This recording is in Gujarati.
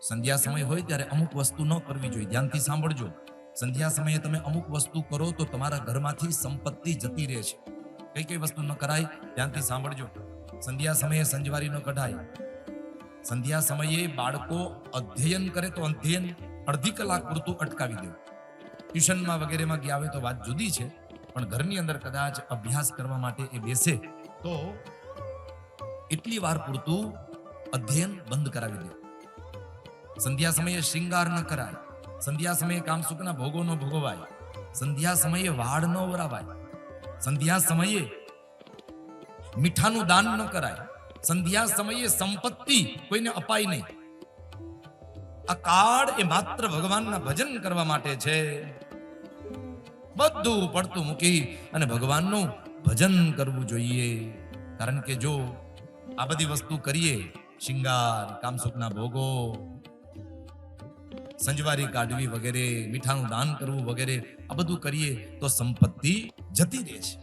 સંધ્યા સમય હોય ત્યારે અમુક વસ્તુ ન કરવી જોઈએ. ધ્યાનથી સાંભળજો. સંધ્યા સમયે તમે અમુક વસ્તુ કરો તો તમારા ઘરમાંથી સંપત્તિ જતી રહે છે. કઈ કઈ વસ્તુ ન કરાય? ધ્યાનથી સાંભળજો. સંધ્યા સમયે સંજવારી ન કઢાય. સંધ્યા સમયે બાળકો અધ્યયન કરે તો અધ્યયન અડધી કલાક પૂરતું અટકાવી દેવું ટ્યુશનમાં વગેરેમાં ગયા હોય તો વાત જુદી છે, પણ ઘરની અંદર કદાચ અભ્યાસ કરવા માટે એ બેસે તો એટલી વાર પૂરતું અધ્યયન બંધ કરાવી દે. સંધ્યા સમયે શૃંગાર ન કરાય. સંધ્યા સમયે કામસુખના ભોગો ન ભોગવાય. સંધ્યા સમયે વાળ ન વરાવાય. સંધ્યા સમયે મીઠાનું દાન ન કરાય. સંધ્યા સમયે સંપત્તિ કોઈને અપાય નહીં. આ કાળ એ માત્ર ભગવાનના ભજન કરવા માટે છે. બધું પડતું મૂકી અને ભગવાનનું ભજન કરવું જોઈએ. કારણ કે જો આ બધી વસ્તુ કરીએ, શિંગાર કામસુખના ભોગો સંજવારી કાઢવી વગેરે, મીઠાનું દાન કરવું વગેરે, આ બધું કરીએ તો સંપત્તિ જતી રહે છે.